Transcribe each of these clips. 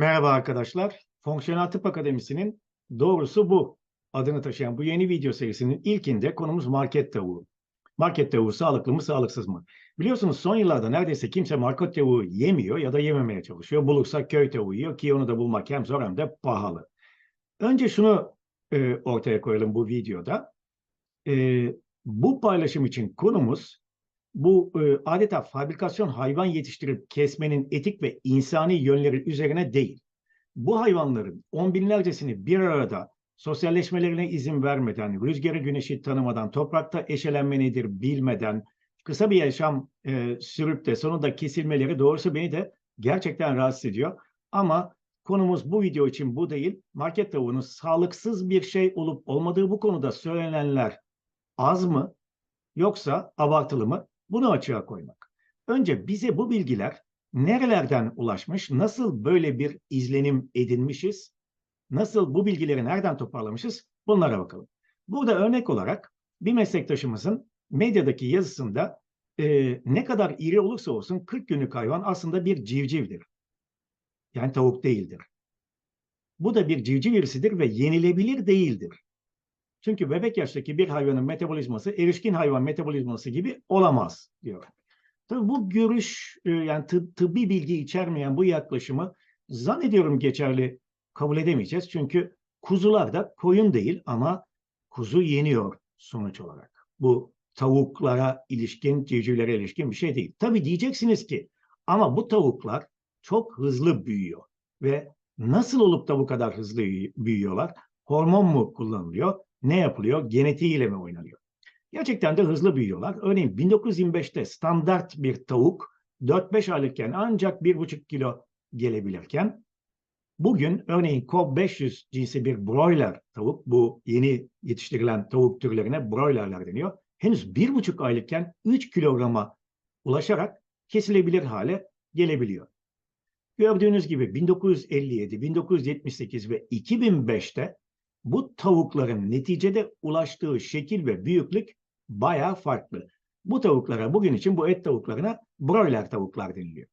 Merhaba arkadaşlar. Fonksiyonel Tıp Akademisi'nin doğrusu bu. Adını taşıyan bu yeni video serisinin ilkinde konumuz market tavuğu. Market tavuğu sağlıklı mı sağlıksız mı? Biliyorsunuz son yıllarda neredeyse kimse market tavuğu yemiyor ya da yememeye çalışıyor. Bulursa köy tavuğu yiyor ki onu da bulmak hem zor hem de pahalı. Önce şunu e, ortaya koyalım bu videoda. E, bu paylaşım için konumuz bu e, adeta fabrikasyon hayvan yetiştirip kesmenin etik ve insani yönleri üzerine değil. Bu hayvanların on binlercesini bir arada sosyalleşmelerine izin vermeden, rüzgarı güneşi tanımadan, toprakta eşelenme nedir bilmeden, kısa bir yaşam e, sürüp de sonunda kesilmeleri doğrusu beni de gerçekten rahatsız ediyor. Ama konumuz bu video için bu değil. Market tavuğunun sağlıksız bir şey olup olmadığı bu konuda söylenenler az mı yoksa abartılı mı? Bunu açığa koymak. Önce bize bu bilgiler nerelerden ulaşmış, nasıl böyle bir izlenim edinmişiz, nasıl bu bilgileri nereden toparlamışız bunlara bakalım. Burada örnek olarak bir meslektaşımızın medyadaki yazısında e, ne kadar iri olursa olsun 40 günlük hayvan aslında bir civcivdir. Yani tavuk değildir. Bu da bir civciv irisidir ve yenilebilir değildir. Çünkü bebek yaştaki bir hayvanın metabolizması erişkin hayvan metabolizması gibi olamaz diyor. Tabii bu görüş e, yani tıp, tıbbi bilgi içermeyen bu yaklaşımı zannediyorum geçerli kabul edemeyeceğiz. Çünkü kuzular da koyun değil ama kuzu yeniyor sonuç olarak. Bu tavuklara ilişkin, civcivlere ilişkin bir şey değil. Tabii diyeceksiniz ki ama bu tavuklar çok hızlı büyüyor ve nasıl olup da bu kadar hızlı büyüyorlar? Hormon mu kullanılıyor? Ne yapılıyor? Genetiğiyle mi oynanıyor? Gerçekten de hızlı büyüyorlar. Örneğin 1925'te standart bir tavuk 4-5 aylıkken ancak 1,5 kilo gelebilirken bugün örneğin Cobb 500 cinsi bir broiler tavuk, bu yeni yetiştirilen tavuk türlerine broilerler deniyor. Henüz 1,5 aylıkken 3 kilograma ulaşarak kesilebilir hale gelebiliyor. Gördüğünüz gibi 1957, 1978 ve 2005'te bu tavukların neticede ulaştığı şekil ve büyüklük bayağı farklı. Bu tavuklara bugün için bu et tavuklarına broiler tavuklar deniliyor.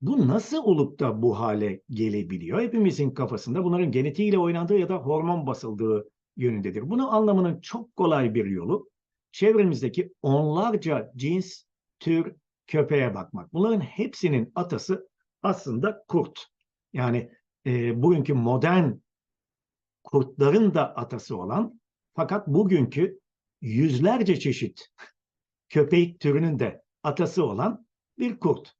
Bu nasıl olup da bu hale gelebiliyor? Hepimizin kafasında bunların genetiğiyle oynandığı ya da hormon basıldığı yönündedir. Bunu anlamanın çok kolay bir yolu çevremizdeki onlarca cins, tür, köpeğe bakmak. Bunların hepsinin atası aslında kurt. Yani e, bugünkü modern kurtların da atası olan fakat bugünkü yüzlerce çeşit köpek türünün de atası olan bir kurt.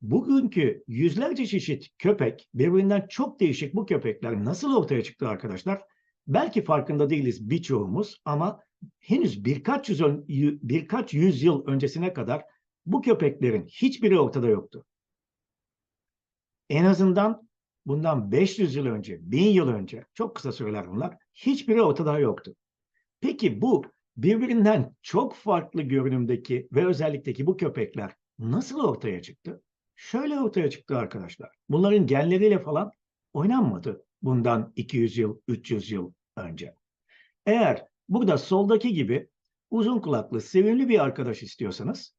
Bugünkü yüzlerce çeşit köpek, birbirinden çok değişik bu köpekler nasıl ortaya çıktı arkadaşlar? Belki farkında değiliz birçoğumuz ama henüz birkaç yüz, birkaç yüzyıl öncesine kadar bu köpeklerin hiçbiri ortada yoktu. En azından bundan 500 yıl önce, 1000 yıl önce, çok kısa süreler bunlar, hiçbiri ortada yoktu. Peki bu birbirinden çok farklı görünümdeki ve özellikteki bu köpekler nasıl ortaya çıktı? Şöyle ortaya çıktı arkadaşlar. Bunların genleriyle falan oynanmadı bundan 200 yıl, 300 yıl önce. Eğer burada soldaki gibi uzun kulaklı, sevimli bir arkadaş istiyorsanız,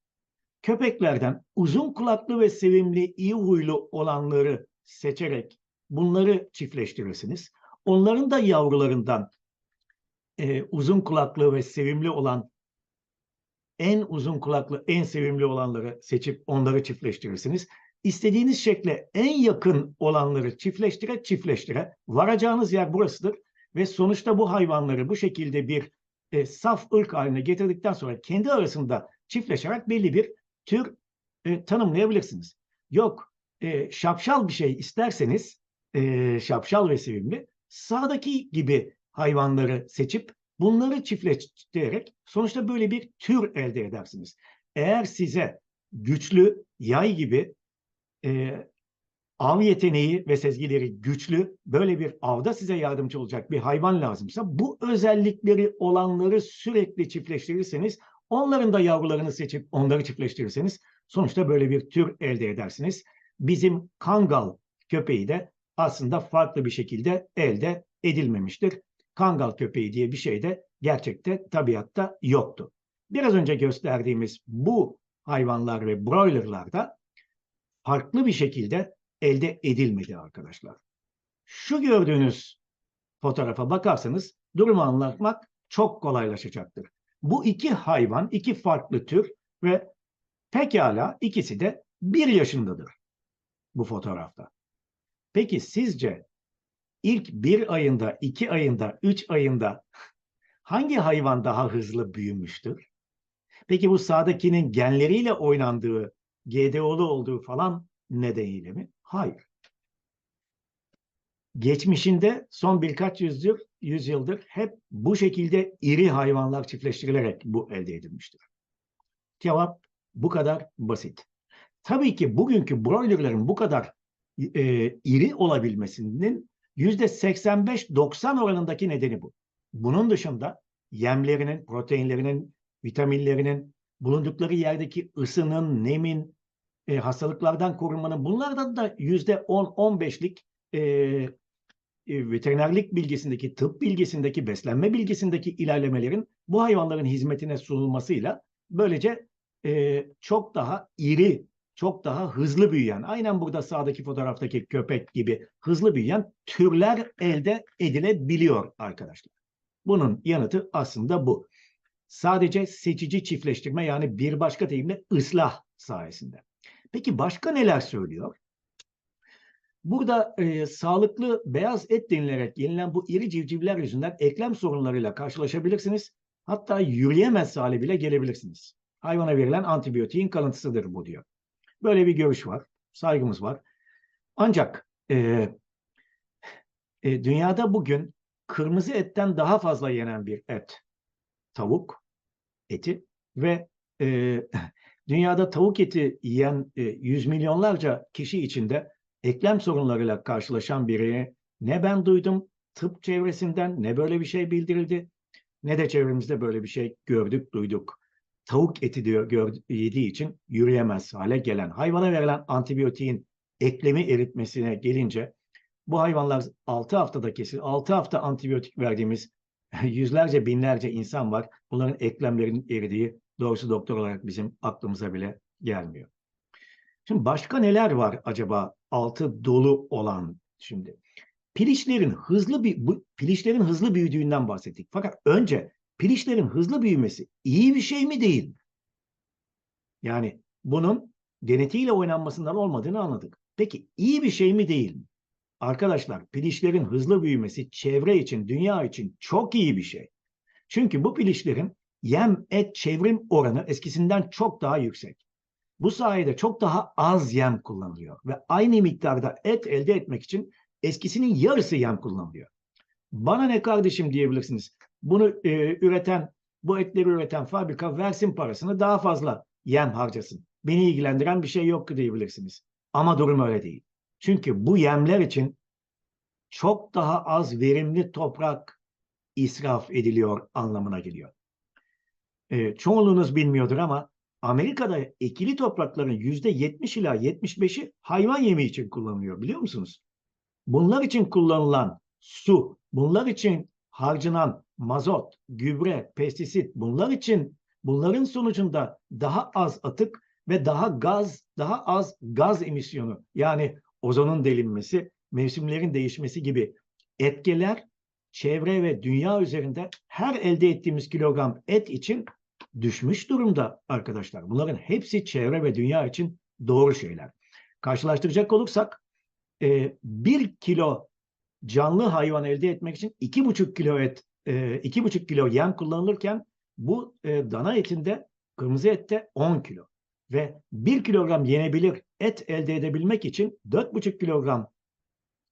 köpeklerden uzun kulaklı ve sevimli, iyi huylu olanları seçerek bunları çiftleştirirsiniz. Onların da yavrularından e, uzun kulaklı ve sevimli olan en uzun kulaklı, en sevimli olanları seçip onları çiftleştirirsiniz. İstediğiniz şekle en yakın olanları çiftleştire çiftleştire varacağınız yer burasıdır ve sonuçta bu hayvanları bu şekilde bir e, saf ırk haline getirdikten sonra kendi arasında çiftleşerek belli bir tür e, tanımlayabilirsiniz. Yok e, şapşal bir şey isterseniz e, şapşal ve sevimli sağdaki gibi hayvanları seçip bunları çiftleştirerek sonuçta böyle bir tür elde edersiniz. Eğer size güçlü yay gibi e, av yeteneği ve sezgileri güçlü böyle bir avda size yardımcı olacak bir hayvan lazımsa bu özellikleri olanları sürekli çiftleştirirseniz onların da yavrularını seçip onları çiftleştirirseniz sonuçta böyle bir tür elde edersiniz. Bizim Kangal köpeği de aslında farklı bir şekilde elde edilmemiştir. Kangal köpeği diye bir şey de gerçekte tabiatta yoktu. Biraz önce gösterdiğimiz bu hayvanlar ve broilerlarda farklı bir şekilde elde edilmedi arkadaşlar. Şu gördüğünüz fotoğrafa bakarsanız durumu anlatmak çok kolaylaşacaktır. Bu iki hayvan, iki farklı tür ve pekala ikisi de bir yaşındadır bu fotoğrafta. Peki sizce ilk bir ayında, iki ayında, üç ayında hangi hayvan daha hızlı büyümüştür? Peki bu sağdakinin genleriyle oynandığı, GDO'lu olduğu falan nedeniyle mi? Hayır. Geçmişinde son birkaç yüzyıl, yüzyıldır hep bu şekilde iri hayvanlar çiftleştirilerek bu elde edilmiştir. Cevap bu kadar basit. Tabii ki bugünkü broilerlerin bu kadar e, iri olabilmesinin yüzde 85-90 oranındaki nedeni bu. Bunun dışında yemlerinin, proteinlerinin, vitaminlerinin, bulundukları yerdeki ısının, nemin, e, hastalıklardan korunmanın bunlardan da yüzde 10-15'lik e, e, veterinerlik bilgisindeki, tıp bilgisindeki, beslenme bilgisindeki ilerlemelerin bu hayvanların hizmetine sunulmasıyla böylece e, çok daha iri, çok daha hızlı büyüyen, aynen burada sağdaki fotoğraftaki köpek gibi hızlı büyüyen türler elde edilebiliyor arkadaşlar. Bunun yanıtı aslında bu. Sadece seçici çiftleştirme yani bir başka deyimle ıslah sayesinde. Peki başka neler söylüyor? Burada e, sağlıklı beyaz et denilerek yenilen bu iri civcivler yüzünden eklem sorunlarıyla karşılaşabilirsiniz. Hatta yürüyemez hale bile gelebilirsiniz. Hayvana verilen antibiyotiğin kalıntısıdır bu diyor. Böyle bir görüş var. Saygımız var. Ancak e, e, dünyada bugün kırmızı etten daha fazla yenen bir et. Tavuk eti ve e, dünyada tavuk eti yiyen e, yüz milyonlarca kişi içinde eklem sorunlarıyla karşılaşan biri ne ben duydum tıp çevresinden ne böyle bir şey bildirildi ne de çevremizde böyle bir şey gördük duyduk. Tavuk eti diyor gör, yediği için yürüyemez hale gelen hayvana verilen antibiyotiğin eklemi eritmesine gelince bu hayvanlar 6 haftada kesin 6 hafta antibiyotik verdiğimiz yüzlerce binlerce insan var. Bunların eklemlerinin eridiği doğrusu doktor olarak bizim aklımıza bile gelmiyor. Şimdi başka neler var acaba altı dolu olan şimdi? Pilişlerin hızlı bir bu pilişlerin hızlı büyüdüğünden bahsettik. Fakat önce pilişlerin hızlı büyümesi iyi bir şey mi değil mi? Yani bunun genetiğiyle oynanmasından olmadığını anladık. Peki iyi bir şey mi değil mi? Arkadaşlar pilişlerin hızlı büyümesi çevre için, dünya için çok iyi bir şey. Çünkü bu pilişlerin yem et çevrim oranı eskisinden çok daha yüksek. Bu sayede çok daha az yem kullanılıyor ve aynı miktarda et elde etmek için eskisinin yarısı yem kullanılıyor. Bana ne kardeşim diyebilirsiniz. Bunu e, üreten, bu etleri üreten fabrika versin parasını daha fazla yem harcasın. Beni ilgilendiren bir şey yok diyebilirsiniz. Ama durum öyle değil. Çünkü bu yemler için çok daha az verimli toprak israf ediliyor anlamına geliyor. E, çoğunluğunuz bilmiyordur ama Amerika'da ekili toprakların yüzde 70 ila 75'i hayvan yemi için kullanılıyor biliyor musunuz? Bunlar için kullanılan su, bunlar için harcanan mazot, gübre, pestisit, bunlar için bunların sonucunda daha az atık ve daha gaz, daha az gaz emisyonu yani ozonun delinmesi, mevsimlerin değişmesi gibi etkiler çevre ve dünya üzerinde her elde ettiğimiz kilogram et için düşmüş durumda arkadaşlar. Bunların hepsi çevre ve dünya için doğru şeyler. Karşılaştıracak olursak bir kilo canlı hayvan elde etmek için iki buçuk kilo et, e, iki buçuk kilo yem kullanılırken bu e, dana etinde, kırmızı ette 10 kilo. Ve bir kilogram yenebilir et elde edebilmek için dört buçuk kilogram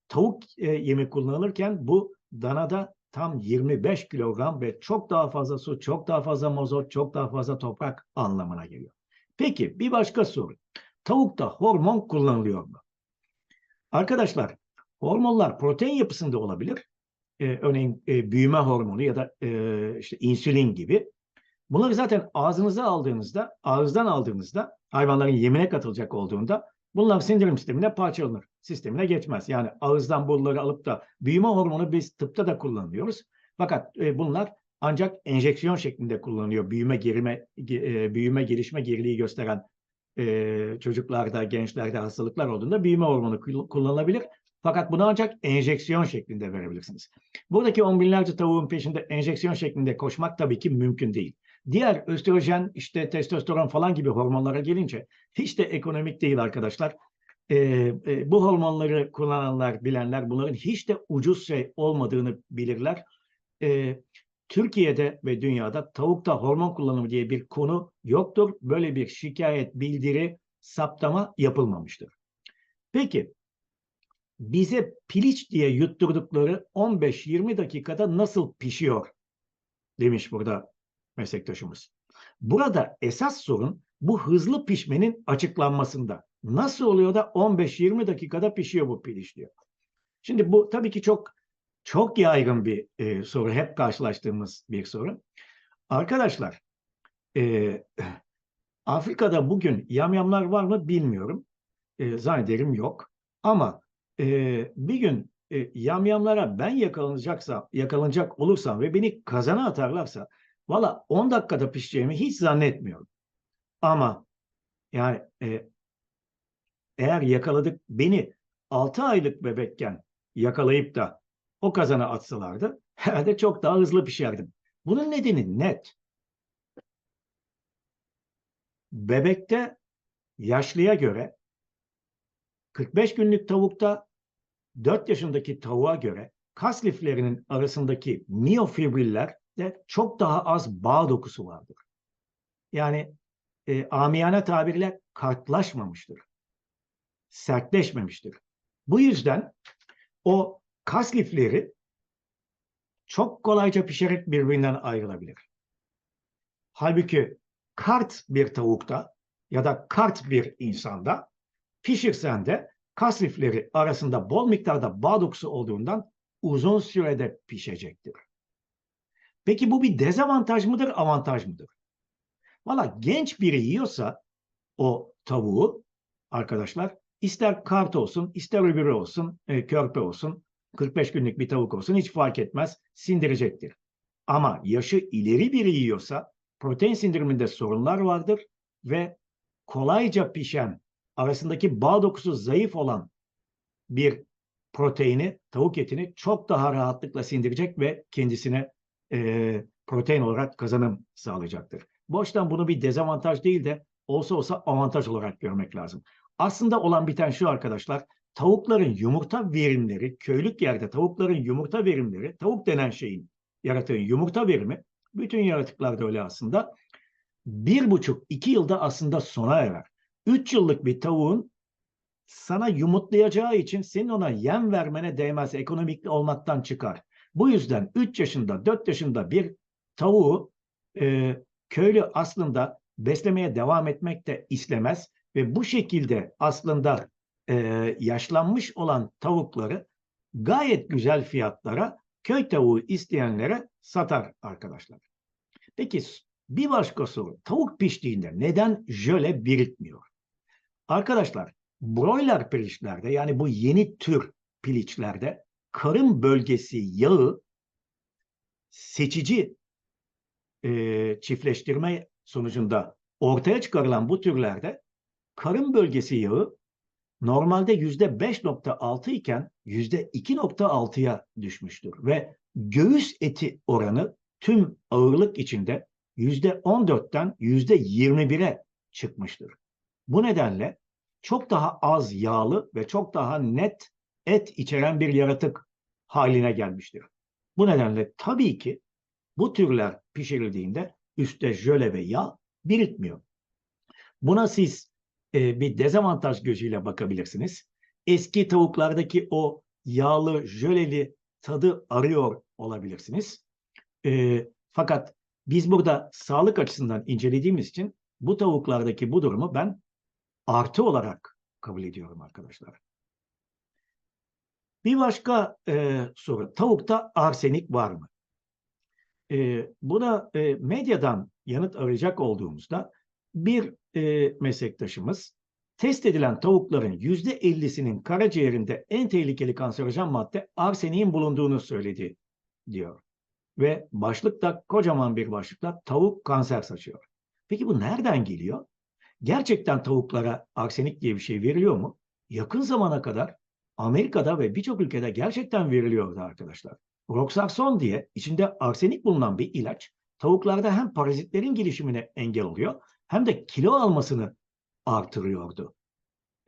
tavuk e, yemi kullanılırken bu danada tam 25 kilogram ve çok daha fazla su, çok daha fazla mazot, çok daha fazla toprak anlamına geliyor. Peki bir başka soru. Tavukta hormon kullanılıyor mu? Arkadaşlar hormonlar protein yapısında olabilir. Ee, örneğin e, büyüme hormonu ya da e, işte insülin gibi. Bunları zaten ağzınıza aldığınızda, ağızdan aldığınızda hayvanların yemine katılacak olduğunda bunlar sindirim sistemine parçalanır. Sistemine geçmez. Yani ağızdan bunları alıp da büyüme hormonu biz tıpta da kullanıyoruz. Fakat e, bunlar ancak enjeksiyon şeklinde kullanılıyor. Büyüme, gerime, e, büyüme, gelişme geriliği gösteren e, çocuklarda, gençlerde hastalıklar olduğunda büyüme hormonu kul- kullanılabilir. Fakat bunu ancak enjeksiyon şeklinde verebilirsiniz. Buradaki on binlerce tavuğun peşinde enjeksiyon şeklinde koşmak tabii ki mümkün değil. Diğer östrojen, işte testosteron falan gibi hormonlara gelince hiç de ekonomik değil arkadaşlar. Ee, e, bu hormonları kullananlar, bilenler bunların hiç de ucuz şey olmadığını bilirler. Ee, Türkiye'de ve dünyada tavukta hormon kullanımı diye bir konu yoktur. Böyle bir şikayet, bildiri, saptama yapılmamıştır. Peki bize piliç diye yutturdukları 15-20 dakikada nasıl pişiyor demiş burada meslektaşımız. Burada esas sorun bu hızlı pişmenin açıklanmasında. Nasıl oluyor da 15-20 dakikada pişiyor bu piliç diyor. Şimdi bu tabii ki çok çok yaygın bir e, soru. Hep karşılaştığımız bir soru. Arkadaşlar e, Afrika'da bugün yamyamlar var mı bilmiyorum. E, zannederim yok. Ama e, bir gün e, yamyamlara ben yakalanacaksam, yakalanacak olursam ve beni kazana atarlarsa valla 10 dakikada pişeceğimi hiç zannetmiyorum. Ama yani e, eğer yakaladık beni 6 aylık bebekken yakalayıp da o kazana atsalardı herhalde çok daha hızlı pişerdim. Bunun nedeni net. Bebekte yaşlıya göre 45 günlük tavukta 4 yaşındaki tavuğa göre kas liflerinin arasındaki miyofibriller de çok daha az bağ dokusu vardır. Yani e, amiyane tabirle kartlaşmamıştır. Sertleşmemiştir. Bu yüzden o kas lifleri çok kolayca pişerek birbirinden ayrılabilir. Halbuki kart bir tavukta ya da kart bir insanda pişirsen de kas lifleri arasında bol miktarda bağ dokusu olduğundan uzun sürede pişecektir. Peki bu bir dezavantaj mıdır, avantaj mıdır? Valla genç biri yiyorsa o tavuğu arkadaşlar ister kart olsun, ister öbürü olsun, e, körpe olsun, 45 günlük bir tavuk olsun hiç fark etmez, sindirecektir. Ama yaşı ileri biri yiyorsa protein sindiriminde sorunlar vardır ve kolayca pişen, arasındaki bağ dokusu zayıf olan bir proteini, tavuk etini çok daha rahatlıkla sindirecek ve kendisine e, protein olarak kazanım sağlayacaktır. Açıdan bunu bir dezavantaj değil de olsa olsa avantaj olarak görmek lazım. Aslında olan biten şu arkadaşlar, tavukların yumurta verimleri, köylük yerde tavukların yumurta verimleri, tavuk denen şeyin yaratığı yumurta verimi, bütün yaratıklarda öyle aslında, bir buçuk, iki yılda aslında sona erer. Üç yıllık bir tavuğun sana yumurtlayacağı için senin ona yem vermene değmez, ekonomik olmaktan çıkar. Bu yüzden 3 yaşında, 4 yaşında bir tavuğu e, köylü aslında beslemeye devam etmek de istemez ve bu şekilde aslında e, yaşlanmış olan tavukları gayet güzel fiyatlara köy tavuğu isteyenlere satar arkadaşlar. Peki bir başka soru. Tavuk piştiğinde neden jöle birikmiyor? Arkadaşlar broiler piliçlerde yani bu yeni tür piliçlerde karın bölgesi yağı seçici e, çiftleştirme sonucunda ortaya çıkarılan bu türlerde karın bölgesi yağı normalde yüzde 5.6 iken yüzde 2.6'ya düşmüştür ve göğüs eti oranı tüm ağırlık içinde yüzde 14'ten yüzde 21'e çıkmıştır. Bu nedenle çok daha az yağlı ve çok daha net et içeren bir yaratık haline gelmiştir. Bu nedenle tabii ki bu türler pişirildiğinde üstte jöle ve yağ birikmiyor. Buna siz e, bir dezavantaj gözüyle bakabilirsiniz. Eski tavuklardaki o yağlı, jöleli tadı arıyor olabilirsiniz. E, fakat biz burada sağlık açısından incelediğimiz için bu tavuklardaki bu durumu ben artı olarak kabul ediyorum arkadaşlar. Bir başka e, soru. Tavukta arsenik var mı? E, buna e, medyadan yanıt arayacak olduğumuzda bir e, meslektaşımız test edilen tavukların yüzde ellisinin karaciğerinde en tehlikeli kanserojen madde arseniğin bulunduğunu söyledi diyor. Ve başlıkta kocaman bir başlıkla tavuk kanser saçıyor. Peki bu nereden geliyor? Gerçekten tavuklara arsenik diye bir şey veriliyor mu? Yakın zamana kadar Amerika'da ve birçok ülkede gerçekten veriliyordu arkadaşlar. Roxarson diye içinde arsenik bulunan bir ilaç tavuklarda hem parazitlerin gelişimine engel oluyor hem de kilo almasını artırıyordu.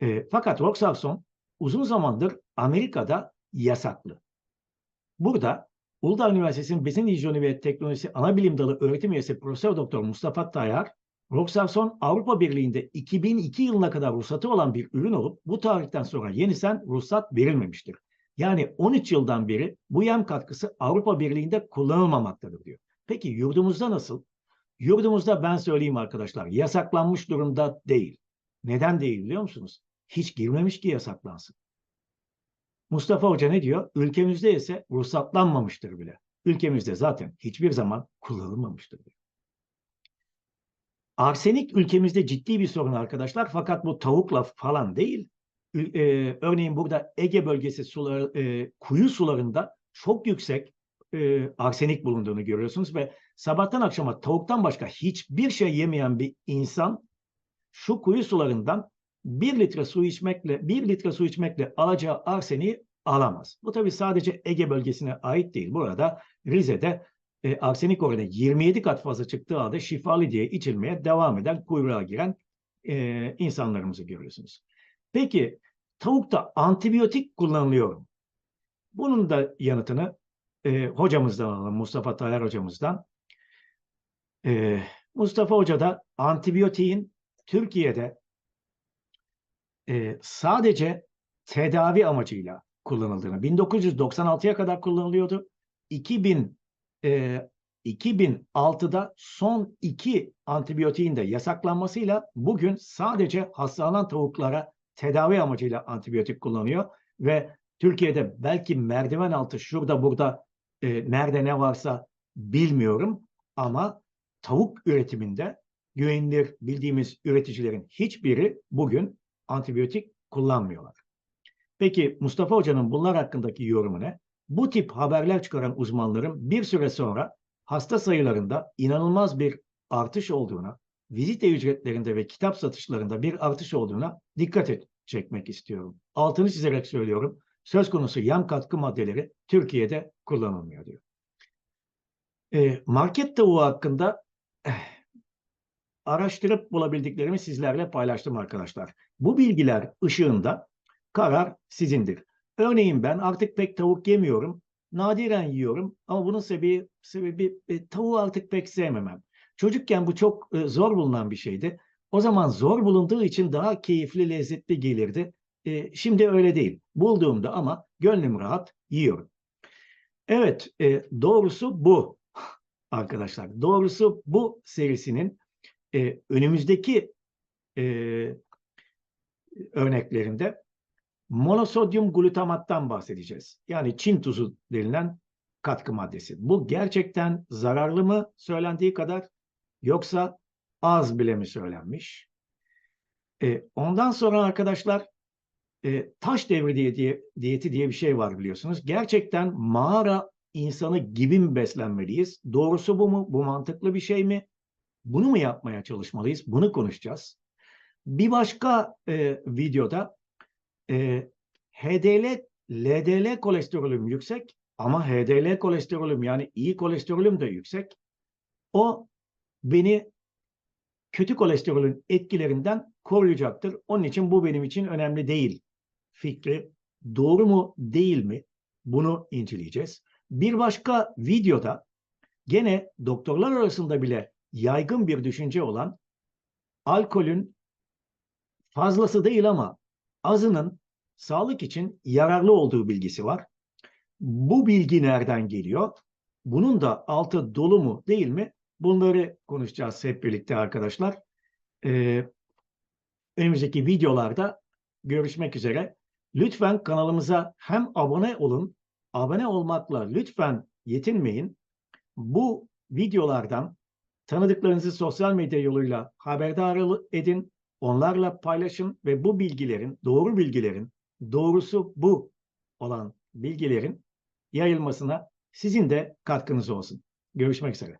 E, fakat Roxarson uzun zamandır Amerika'da yasaklı. Burada Uludağ Üniversitesi'nin Besin Hijyeni ve Teknolojisi Anabilim Dalı öğretim üyesi Profesör Doktor Mustafa Tayyar, Roxarson Avrupa Birliği'nde 2002 yılına kadar ruhsatı olan bir ürün olup bu tarihten sonra yenisen ruhsat verilmemiştir. Yani 13 yıldan beri bu yem katkısı Avrupa Birliği'nde kullanılmamaktadır diyor. Peki yurdumuzda nasıl? Yurdumuzda ben söyleyeyim arkadaşlar yasaklanmış durumda değil. Neden değil biliyor musunuz? Hiç girmemiş ki yasaklansın. Mustafa Hoca ne diyor? Ülkemizde ise ruhsatlanmamıştır bile. Ülkemizde zaten hiçbir zaman kullanılmamıştır diyor. Arsenik ülkemizde ciddi bir sorun arkadaşlar. Fakat bu tavukla falan değil. E, örneğin burada Ege bölgesi suları, e, kuyu sularında çok yüksek e, arsenik bulunduğunu görüyorsunuz ve sabahtan akşama tavuktan başka hiçbir şey yemeyen bir insan şu kuyu sularından bir litre su içmekle bir litre su içmekle alacağı arseniği alamaz. Bu tabii sadece Ege bölgesine ait değil. Burada Rize'de e, arsenik oranı 27 kat fazla çıktığı halde şifalı diye içilmeye devam eden kuyruğa giren e, insanlarımızı görüyorsunuz. Peki tavukta antibiyotik kullanılıyor mu? Bunun da yanıtını e, hocamızdan alalım, Mustafa Tayyar hocamızdan. E, Mustafa Hoca da antibiyotiğin Türkiye'de e, sadece tedavi amacıyla kullanıldığını, 1996'ya kadar kullanılıyordu. 2000 e, 2006'da son iki antibiyotiğin de yasaklanmasıyla bugün sadece hastalanan tavuklara tedavi amacıyla antibiyotik kullanıyor ve Türkiye'de belki merdiven altı şurada burada e, nerede ne varsa bilmiyorum ama tavuk üretiminde güvenilir bildiğimiz üreticilerin hiçbiri bugün antibiyotik kullanmıyorlar. Peki Mustafa Hoca'nın bunlar hakkındaki yorumu ne? Bu tip haberler çıkaran uzmanların bir süre sonra hasta sayılarında inanılmaz bir artış olduğuna, vizite ücretlerinde ve kitap satışlarında bir artış olduğuna dikkat et, çekmek istiyorum. Altını çizerek söylüyorum. Söz konusu yem katkı maddeleri Türkiye'de kullanılmıyor diyor. E, market tavuğu hakkında eh, araştırıp bulabildiklerimi sizlerle paylaştım arkadaşlar. Bu bilgiler ışığında karar sizindir. Örneğin ben artık pek tavuk yemiyorum. Nadiren yiyorum ama bunun sebebi, sebebi e, tavuğu artık pek sevmemem. Çocukken bu çok e, zor bulunan bir şeydi. O zaman zor bulunduğu için daha keyifli, lezzetli gelirdi. E, şimdi öyle değil. Bulduğumda ama gönlüm rahat yiyorum. Evet, doğrusu bu arkadaşlar. Doğrusu bu serisinin önümüzdeki örneklerinde monosodyum glutamattan bahsedeceğiz. Yani Çin tuzu denilen katkı maddesi. Bu gerçekten zararlı mı söylendiği kadar yoksa az bile mi söylenmiş? E, ondan sonra arkadaşlar e, taş devri diye, diye, diyeti diye bir şey var biliyorsunuz. Gerçekten mağara insanı gibi mi beslenmeliyiz? Doğrusu bu mu? Bu mantıklı bir şey mi? Bunu mu yapmaya çalışmalıyız? Bunu konuşacağız. Bir başka e, videoda e, HDL, LDL kolesterolüm yüksek ama HDL kolesterolüm yani iyi kolesterolüm de yüksek. O beni kötü kolesterolün etkilerinden koruyacaktır. Onun için bu benim için önemli değil. Fikri doğru mu değil mi? Bunu inceleyeceğiz. Bir başka videoda gene doktorlar arasında bile yaygın bir düşünce olan alkolün fazlası değil ama azının sağlık için yararlı olduğu bilgisi var. Bu bilgi nereden geliyor? Bunun da altı dolu mu değil mi? Bunları konuşacağız hep birlikte arkadaşlar. Ee, önümüzdeki videolarda görüşmek üzere. Lütfen kanalımıza hem abone olun, abone olmakla lütfen yetinmeyin. Bu videolardan tanıdıklarınızı sosyal medya yoluyla haberdar edin, onlarla paylaşın ve bu bilgilerin, doğru bilgilerin, doğrusu bu olan bilgilerin yayılmasına sizin de katkınız olsun. Görüşmek üzere.